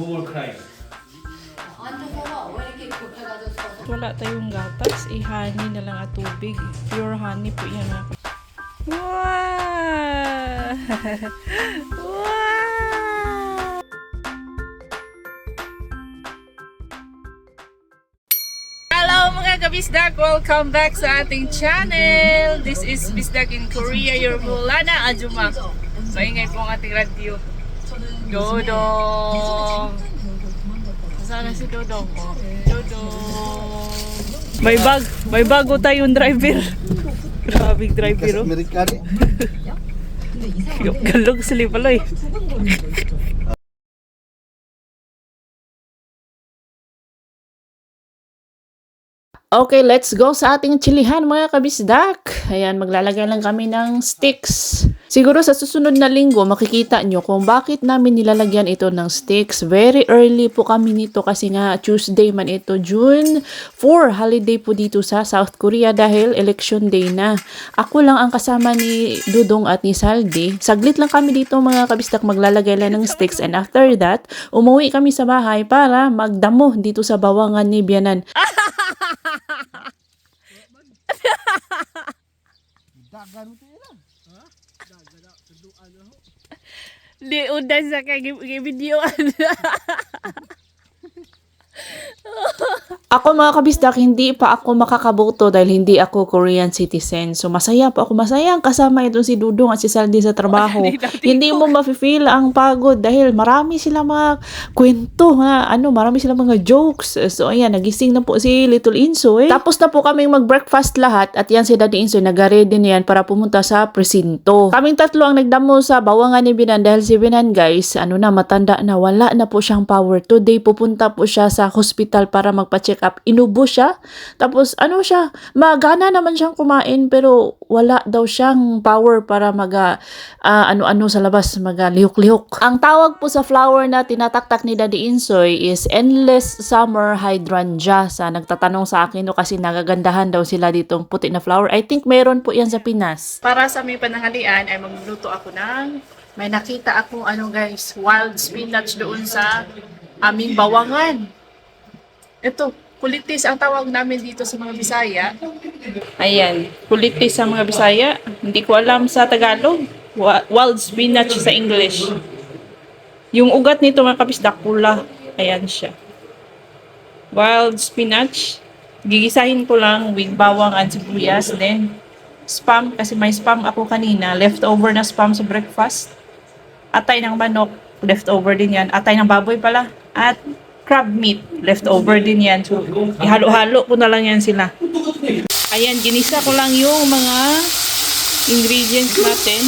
Google Cry. Wala tayong gatas. Eh, I-honey na lang at tubig. Pure honey po yan. Ah. Wow! wow! Hello mga kabisdak! Welcome back sa ating channel! This is Bisdak in Korea, your Mulana Ajuma. Maingay po ang ating radio. Dodong! Sana si Dodong. Oh. Dodong! May bag, may bago tayong driver. Grabing driver oh. Amerikani. Yung galog sa lipaloy. Okay, let's go sa ating chilihan mga kabisdak. Ayan, maglalagay lang kami ng sticks. Siguro sa susunod na linggo, makikita nyo kung bakit namin nilalagyan ito ng sticks. Very early po kami nito kasi nga Tuesday man ito, June 4, holiday po dito sa South Korea dahil election day na. Ako lang ang kasama ni Dudong at ni Saldi. Saglit lang kami dito mga kabisdak maglalagay lang ng sticks and after that, umuwi kami sa bahay para magdamo dito sa bawangan ni Bianan. Dagan mo tayo Di udah sa kay videoan. Ako mga kabisdak, hindi pa ako makakaboto dahil hindi ako Korean citizen. So masaya po ako. Masaya ang kasama itong si Dudong at si Saldi sa trabaho. hindi mo mafe-feel ang pagod dahil marami sila mga kwento, ha? ano, marami sila mga jokes. So ayan, nagising na po si Little Insoy. Tapos na po kaming mag-breakfast lahat at yan si Daddy Insoy nag-ready na yan para pumunta sa presinto. Kaming tatlo ang nagdamo sa bawangan ni Binan dahil si Binan guys, ano na, matanda na, wala na po siyang power. Today pupunta po siya sa hospital para magpa-check up. Inubo siya. Tapos ano siya, magana naman siyang kumain pero wala daw siyang power para mag ah, ah, ano-ano sa labas, mag ah, lihok-lihok. Ang tawag po sa flower na tinataktak ni Daddy Insoy is Endless Summer Hydrangea. Sa nagtatanong sa akin no, kasi nagagandahan daw sila ditong puti na flower. I think meron po yan sa Pinas. Para sa may pananghalian ay magluluto ako ng may nakita ako ano guys, wild spinach doon sa aming bawangan. Ito, kulitis ang tawag namin dito sa mga Bisaya. Ayan, kulitis sa mga Bisaya. Hindi ko alam sa Tagalog. Wild spinach sa English. Yung ugat nito mga kapisdak, pula. Ayan siya. Wild spinach. Gigisahin ko lang with bawang at sibuyas. Then, spam. Kasi may spam ako kanina. Leftover na spam sa breakfast. Atay ng manok. Leftover din yan. Atay ng baboy pala. At crab meat. Leftover din yan. So, ihalo-halo ko na lang yan sila. Ayan, ginisa ko lang yung mga ingredients natin.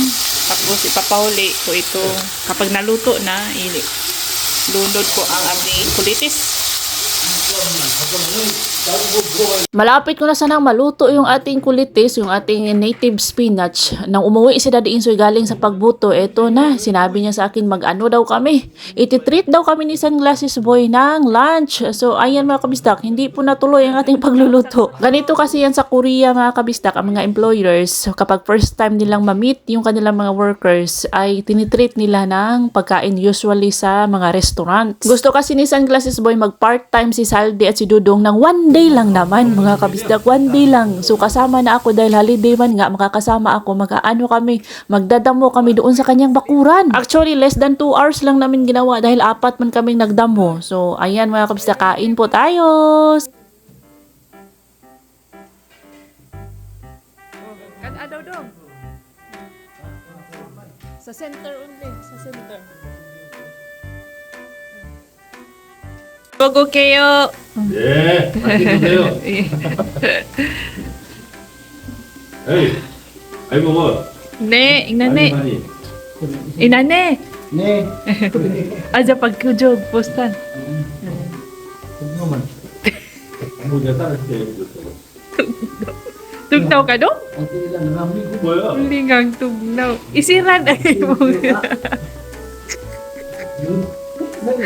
Tapos ipapahuli ko ito. Kapag naluto na, ilunod ko ang aming kulitis. Malapit ko na sanang maluto yung ating kulitis, yung ating native spinach. Nang umuwi si Daddy Insoy galing sa pagbuto, eto na, sinabi niya sa akin mag-ano daw kami. Ititreat daw kami ni Sunglasses Boy ng lunch. So, ayan mga kabistak, hindi po natuloy ang ating pagluluto. Ganito kasi yan sa Korea mga kabistak, ang mga employers, kapag first time nilang ma-meet yung kanilang mga workers, ay tinitreat nila ng pagkain usually sa mga restaurant. Gusto kasi ni Sunglasses Boy mag-part-time si Saldi at si Dudong ng one day lang naman mga kabisdak, one day lang. So kasama na ako dahil holiday man nga, makakasama ako, mag-ano kami, magdadamo kami doon sa kanyang bakuran. Actually, less than 2 hours lang namin ginawa dahil apat man kaming nagdamo. So ayan mga kabisdak, kain po tayo! Kan dong? Sa center only, sa center. Bogo kayo. 예, 맛있게 드세요. 에이, 아이 먹어. Ne, 많이 inane. 많이. Inane. Ne. Aja pagkujog postan. 뭐냐 따르게 Tugnaw ka do? Ati lang rami ko. 뭐야? Lingang tugnaw. Isiran ay mo. Yun. Nani.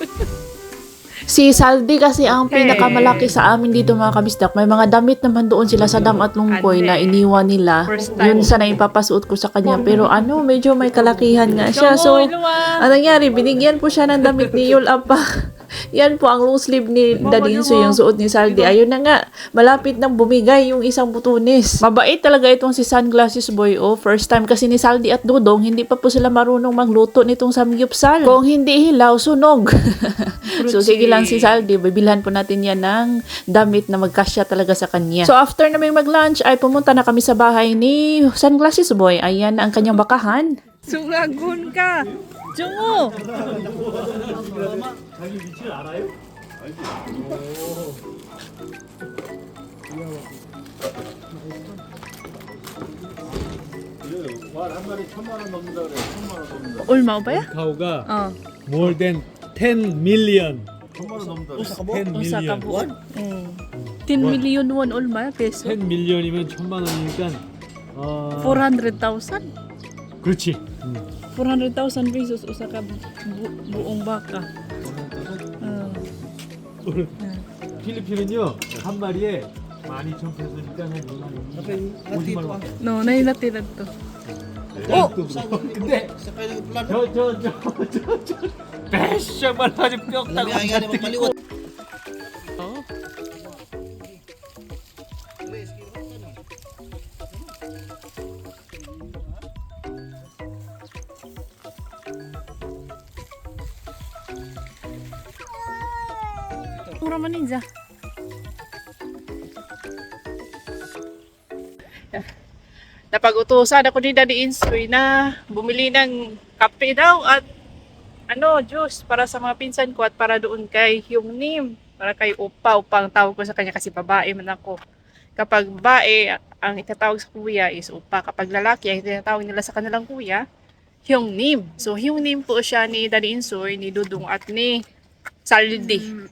Si Saldi kasi ang pinakamalaki sa amin dito mga kabisdak. May mga damit naman doon sila sa dam at lungkoy na iniwan nila. Yun sana ipapasuot ko sa kanya. Pero ano, medyo may kalakihan nga siya. So, ang nangyari, binigyan po siya ng damit ni Yul Apa. Yan po ang long sleeve ni Dadinso yung suot ni Saldi. Ayun na nga, malapit nang bumigay yung isang butunis. Mabait talaga itong si Sunglasses Boy. Oh, first time kasi ni Saldi at Dudong, hindi pa po sila marunong magluto nitong samgyupsal. Kung hindi hilaw, sunog. so sige lang si Saldi, bibilhan po natin yan ng damit na magkasya talaga sa kanya. So after naming mag-lunch ay pumunta na kami sa bahay ni Sunglasses Boy. Ayan na ang kanyang bakahan. Sungagun ka! Jungo! 자기 위치를 알아요? 말한 마리 천만 원 넘는다 그래. 천만 원 넘는다. Ulma ba ya? 카우가 Oh. more than 10 million. 천만 원 넘는다. 그래. 10 Usa ka million. buwan? Mm. 10 million won ulma peso. 10 million이면 천만 원이니까 어 400,000. 그렇지. 음. 400,000 pesos usa ka bu- bu- buong baka. Oh. 필리핀은요 한 마리에 12,000 페소니까 한 2만 원. 50만 원. No, natira to. 어! 근데 저저저저저 배시장 말라가지고 뼈 따고 Napag-utusan ako ni Daddy Insoy na bumili ng kape daw at ano, juice para sa mga pinsan ko at para doon kay yung nim. Para kay Upa, Upa ang tawag ko sa kanya kasi babae man ako. Kapag babae, ang itatawag sa kuya is Upa. Kapag lalaki, ang itatawag nila sa kanilang kuya, yung nim. So, yung nim po siya ni Daddy Insoy, ni Dudong at ni Saldi.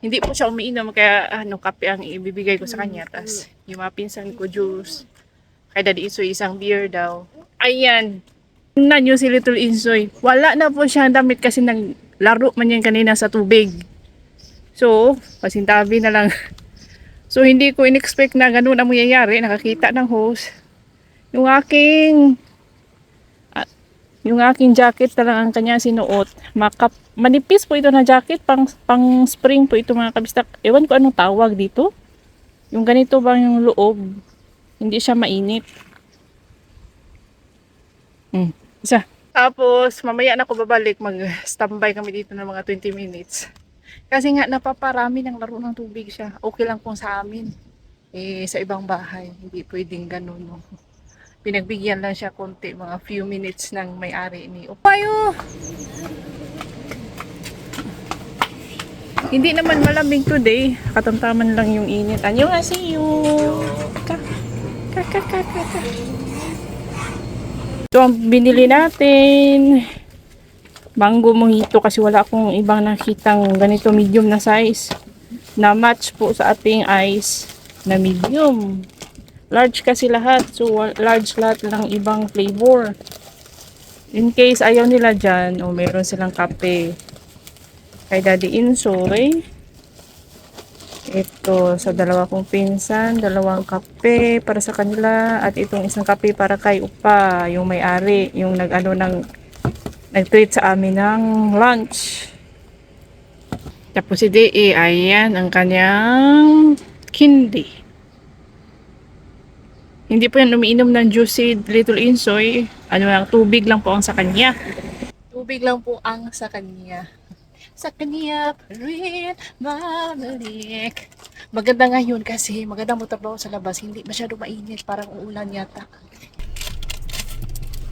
Hindi po siya umiinom kaya ano, kape ang ibibigay ko sa kanya. Tapos, yung mga pinsan ko, juice. Kay Daddy Insoy, isang beer daw. Ayan, Tingnan nyo si Little Insoy. Wala na po siya damit kasi naglaro man yan kanina sa tubig. So, pasintabi na lang. So, hindi ko in-expect na ganun ang mangyayari. Nakakita ng host. Yung aking yung aking jacket na lang ang kanya sinuot. Makap, manipis po ito na jacket. Pang, pang spring po ito mga kabistak. Ewan ko anong tawag dito. Yung ganito bang yung loob. Hindi siya mainit. Mm. Isa. Tapos, mamaya na ako babalik. Mag-standby kami dito ng mga 20 minutes. Kasi nga, napaparami ng laro ng tubig siya. Okay lang kung sa amin. Eh, sa ibang bahay, hindi pwedeng ganun. No? Pinagbigyan lang siya konti, mga few minutes ng may-ari ni Opayo! Hindi naman malamig today. Katamtaman lang yung init. Anyo nga see you! Ka, ka, ka, ka. Ito ang binili natin. Mango mojito kasi wala akong ibang nakitang ganito medium na size. Na match po sa ating ice na medium. Large kasi lahat. So, large lahat ng ibang flavor. In case ayaw nila dyan, o meron silang kape. Kay Daddy Insoy. Ito sa dalawa kong pinsan, dalawang kape para sa kanila at itong isang kape para kay Upa, yung may-ari, yung nag-ano ng nag-treat sa amin ng lunch. Tapos si DE, ayan ang kanyang kindi. Hindi po yan umiinom ng juice si Little Insoy. Ano lang, tubig lang po ang sa kanya. Tubig lang po ang sa kanya. Sa kanya pa rin babalik. Maganda ngayon kasi maganda mo trabaho sa labas. Hindi masyado mainit. Parang uulan yata.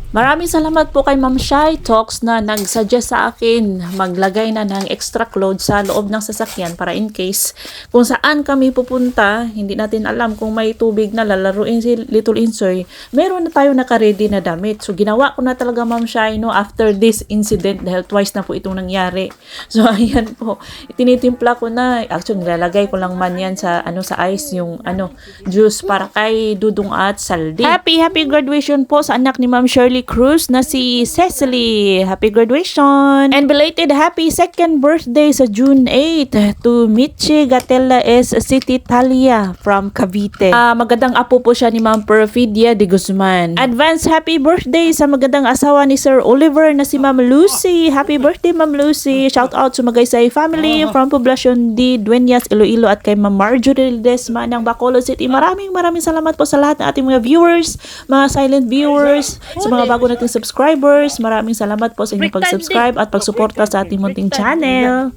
Maraming salamat po kay Ma'am Shai Talks na nag-suggest sa akin maglagay na ng extra clothes sa loob ng sasakyan para in case kung saan kami pupunta, hindi natin alam kung may tubig na lalaruin si Little Insoy, meron na tayo naka-ready na damit. So ginawa ko na talaga Ma'am Shai no after this incident dahil twice na po itong nangyari. So ayan po, tinitimpla ko na, actually nilalagay ko lang man yan sa ano sa ice yung ano juice para kay Dudong at Saldi. Happy happy graduation po sa anak ni Ma'am Shirley Cruz na si Cecily. Happy graduation! And belated happy second birthday sa June 8 to Michi Gatella S. City Talia from Cavite. Ah, magandang apo po siya ni Ma'am Perfidia de Guzman. Advance happy birthday sa magandang asawa ni Sir Oliver na si Ma'am Lucy. Happy birthday Ma'am Lucy. Shout out sa Magaysay family from Poblacion D. Dueñas, Iloilo at kay Ma'am Marjorie Desma ng Bacolod City. Maraming maraming salamat po sa lahat ng ating mga viewers, mga silent viewers, sa mga bago nating subscribers. Maraming salamat po sa inyong pag-subscribe at pagsuporta sa ating munting channel.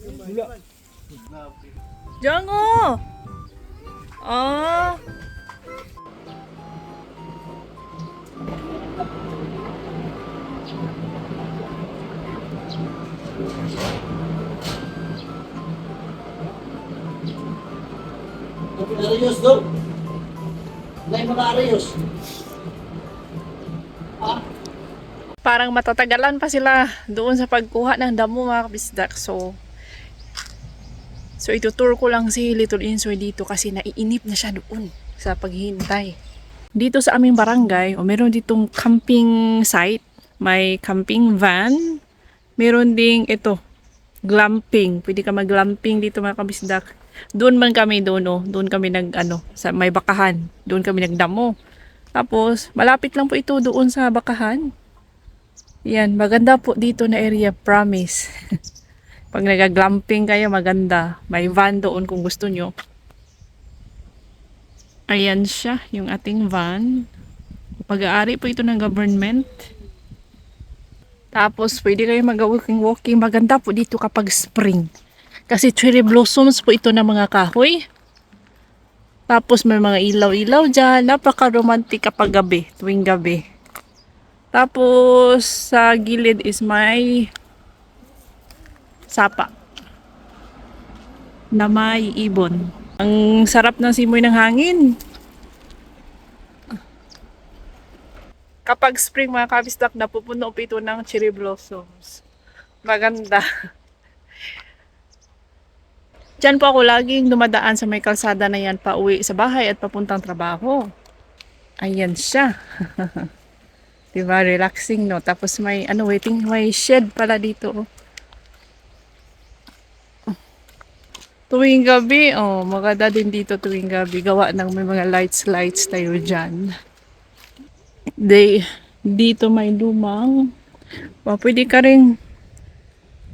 Jango! Ah. Arayos daw. May mga arayos. Parang matatagalan pa sila doon sa pagkuha ng damo mga kabisdak. So, so itutur ko lang si Little Insoy dito kasi naiinip na siya doon sa paghihintay. Dito sa aming barangay, o meron ditong camping site. May camping van. Meron ding ito, glamping. Pwede ka mag-glamping dito mga kabisdak. Doon man kami doon, oh. Doon kami nag, ano, sa may bakahan. Doon kami nagdamo. Tapos, malapit lang po ito doon sa bakahan. Yan, maganda po dito na area, promise. Pag nag-glamping kayo, maganda. May van doon kung gusto nyo. Ayan siya, yung ating van. Pag-aari po ito ng government. Tapos, pwede kayo mag-walking-walking. Maganda po dito kapag spring. Kasi cherry blossoms po ito ng mga kahoy. Tapos, may mga ilaw-ilaw dyan. Napaka-romantic kapag gabi, tuwing gabi. Tapos, sa gilid is may sapa na may ibon. Ang sarap ng simoy ng hangin. Kapag spring mga kabisdak, napupuno po ito ng cherry blossoms. Maganda. Diyan po ako laging dumadaan sa may kalsada na yan pa uwi sa bahay at papuntang trabaho. Ayan siya. Diba? Relaxing, no? Tapos may, ano, waiting, may shed pala dito. oh. Tuwing gabi, oh, maganda din dito tuwing gabi. Gawa ng may mga lights, lights tayo dyan. They, dito may lumang. Oh, pwede ka rin,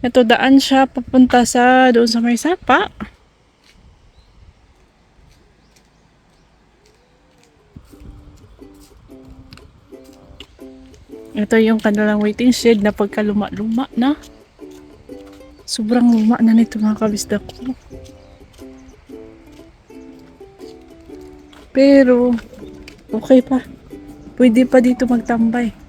ito daan siya papunta sa, doon sa may sapa. Ito yung kanilang waiting shed na pagka luma-luma na. Sobrang luma na nito mga kabisda ko. Pero, okay pa. Pwede pa dito magtambay.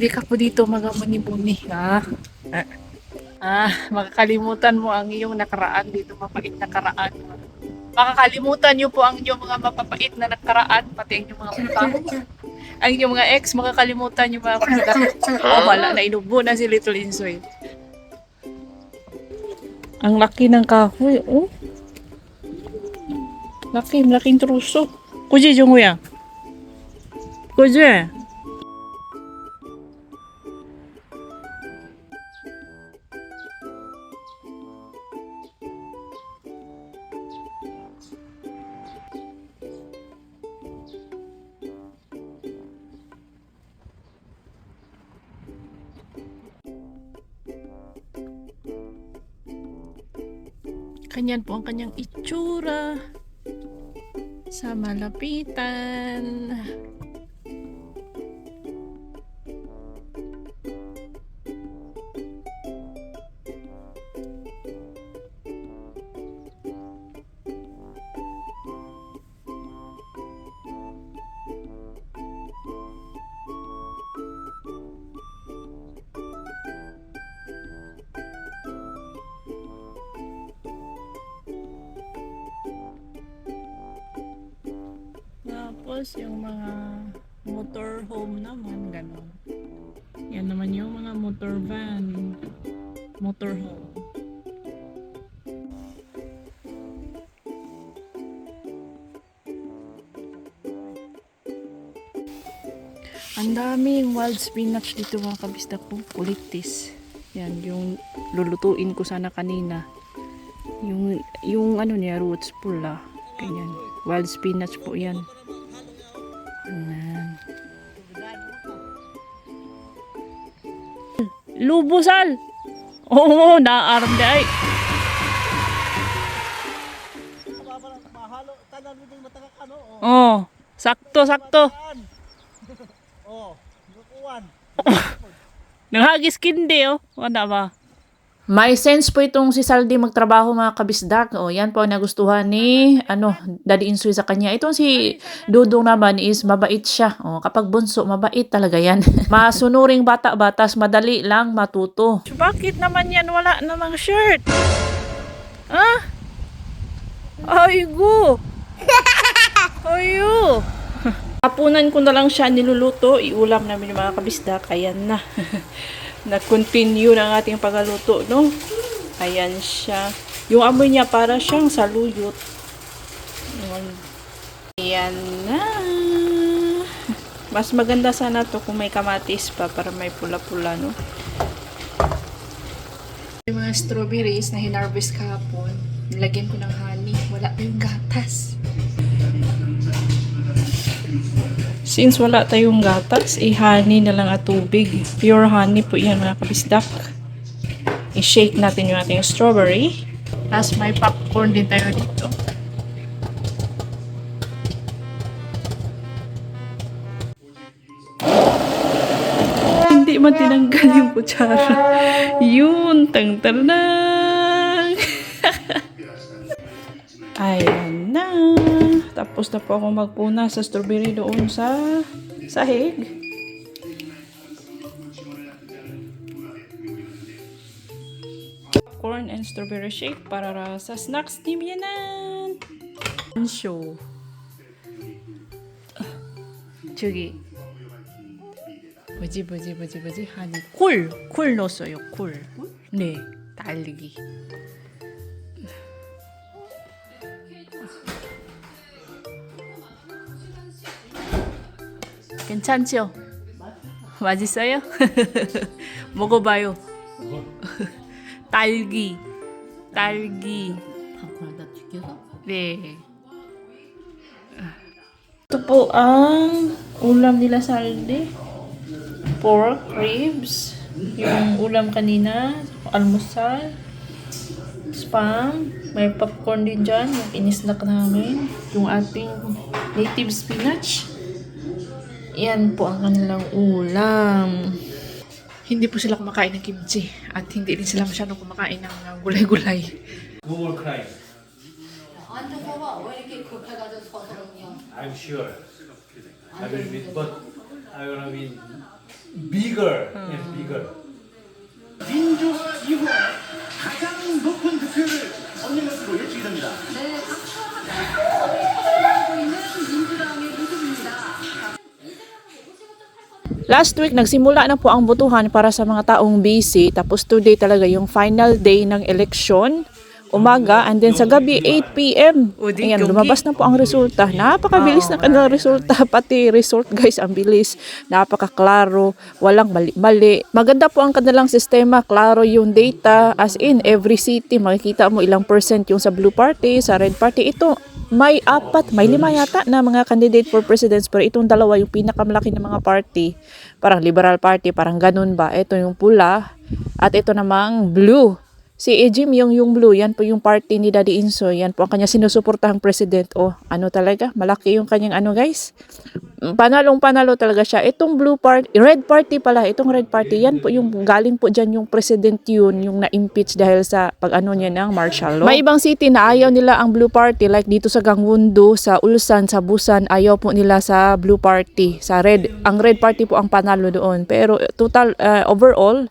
Pwede ka po dito magamuni-buni, ha? Ah, ah, makakalimutan mo ang iyong nakaraan dito, mapait na karaan. Makakalimutan niyo po ang inyong mga mapapait na nakaraan, pati ang inyong mga utang. Ang inyong mga ex, makakalimutan niyo mga kapatid. Oh, wala na, inubo na si Little Insoy. Ang laki ng kahoy, oh. Laki, malaking truso. Kuji, Jungwya. Kuji. Kanyan po ang kanyang itsura. sa malapitan. Ang daming wild spinach dito mga kabista ko. Kulitis. Yan, yung lulutuin ko sana kanina. Yung, yung ano niya, roots pula. Ganyan. Wild spinach po yan. Ayan. Lubusal! Oo, naaram di ay. Ano, oh. Oh, sakto, sakto. Oh, lukuan. Nanghagis kindi oh. Wala ba? May sense po itong si Saldi magtrabaho mga kabisdak. O yan po ang nagustuhan ni ano, Daddy Insoy sa kanya. Itong si Dudong naman is mabait siya. O, kapag bunso, mabait talaga yan. Masunuring bata-batas, madali lang matuto. Bakit naman yan wala namang shirt? Ah? Aygo! Ayo! Hapunan ko na lang siya niluluto. Iulam namin yung mga kabisdak. Ayan na. Nag-continue ng ating pagluto, no? Ayan siya. Yung amoy niya para siyang saluyot. Ayan na. Mas maganda sana to kung may kamatis pa para may pula-pula, no? Yung mga strawberries na hinarvest kahapon, nilagyan ko ng honey. Wala pa yung gatas. Since wala tayong gatas, eh honey na lang at tubig. Pure honey po yan mga kabisdak. I-shake natin yung ating strawberry. Tapos may popcorn din tayo dito. Hindi man tinanggal yung kutsara. Yun, tang tarang. Ayan na. Tapos na po ako magpuna sa strawberry doon sa sahig. Corn and strawberry shake para ra sa snacks ni Bianan. Show. 저기 뭐지 뭐지 뭐지 뭐지 하니 콜콜 넣었어요 콜네 달리기 괜찮죠? 맛있어요? 먹어봐요. 딸기. 딸기. 방콕에다 튀겨서 네. Ito po ang ulam nila sa Aldi. Pork ribs. Yung ulam kanina. Almusal. Spam. May popcorn din dyan. Yung inisnack namin. Yung ating native spinach. Yan po ang kanilang ulam. Hindi po sila kumakain ng kimchi. At hindi din sila masyadong kumakain ng uh, gulay-gulay. No more crying. 앉아서 봐. 왜 이렇게 급해가지고 서서 그냥 I'm sure. I will win, but I will win bigger and bigger. 민주 Last week, nagsimula na po ang botohan para sa mga taong busy. Tapos today talaga yung final day ng election. Umaga, and then sa gabi, 8 p.m. Ayan, lumabas na po ang resulta. Napakabilis na kanilang resulta. Pati result, guys, ang bilis. Napakaklaro. Walang mali-mali. Maganda po ang kanilang sistema. Klaro yung data. As in, every city, makikita mo ilang percent yung sa blue party, sa red party. Ito, may apat, may lima yata na mga candidate for presidents pero itong dalawa yung pinakamalaki ng mga party. Parang liberal party, parang ganun ba. Ito yung pula at ito namang blue. Si Ejim yung yung blue, yan po yung party ni Daddy Inso. Yan po ang kanya sinusuportahang president. Oh, ano talaga? Malaki yung kanyang ano guys. Panalong panalo talaga siya. Itong blue party, red party pala. Itong red party, yan po yung galing po dyan yung president yun, yung na-impeach dahil sa pag-ano niya ng martial law. May ibang city na ayaw nila ang blue party like dito sa Gangwon-do, sa Ulsan, sa Busan, ayaw po nila sa blue party. Sa red, ang red party po ang panalo doon. Pero total, uh, overall,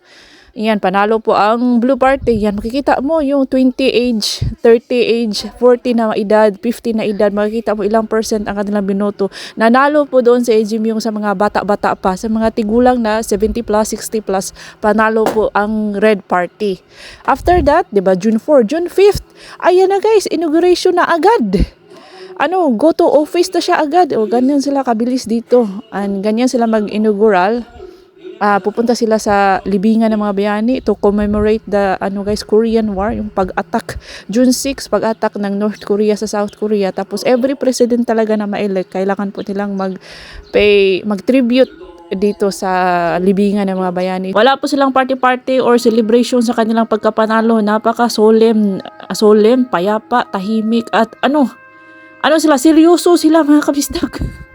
yan, panalo po ang Blue Party. Yan, makikita mo yung 20 age, 30 age, 40 na edad, 50 na edad. Makikita mo ilang percent ang kanilang binoto. Nanalo po doon sa Ejim yung sa mga bata-bata pa. Sa mga tigulang na 70 plus, 60 plus, panalo po ang Red Party. After that, di ba, June 4, June 5th, ayan na guys, inauguration na agad ano, go to office na siya agad. O, ganyan sila kabilis dito. And ganyan sila mag-inaugural. Ah, pupunta sila sa libingan ng mga bayani to commemorate the ano guys Korean War yung pag-attack June 6 pag-attack ng North Korea sa South Korea tapos every president talaga na ma-elect kailangan po nilang mag pay mag-tribute dito sa libingan ng mga bayani. Wala po silang party-party or celebration sa kanilang pagkapanalo. Napaka solemn, solemn, payapa, tahimik at ano, ano sila, seryoso sila mga kabisdag.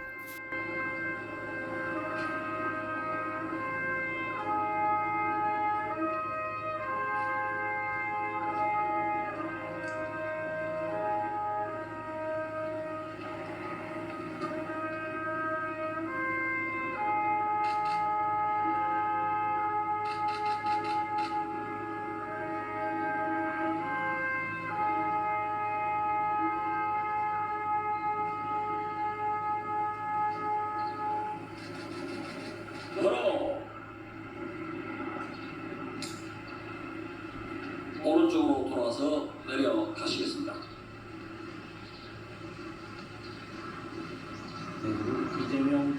오른쪽으로 돌아서 내려가시겠습니다. 이재명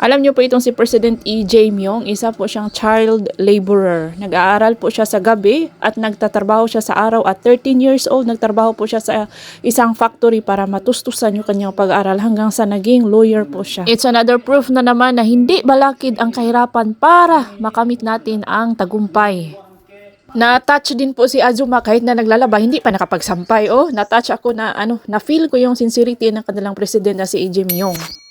Alam niyo po itong si President E. J. Myong, isa po siyang child laborer. Nag-aaral po siya sa gabi at nagtatrabaho siya sa araw at 13 years old nagtrabaho po siya sa isang factory para matustusan yung kanyang pag-aaral hanggang sa naging lawyer po siya. It's another proof na naman na hindi balakid ang kahirapan para makamit natin ang tagumpay. Na-touch din po si Azuma kahit na naglalaba, hindi pa nakapagsampay. Oh, na-touch ako na ano, na-feel ko yung sincerity ng kanilang president na si E. J. Myong.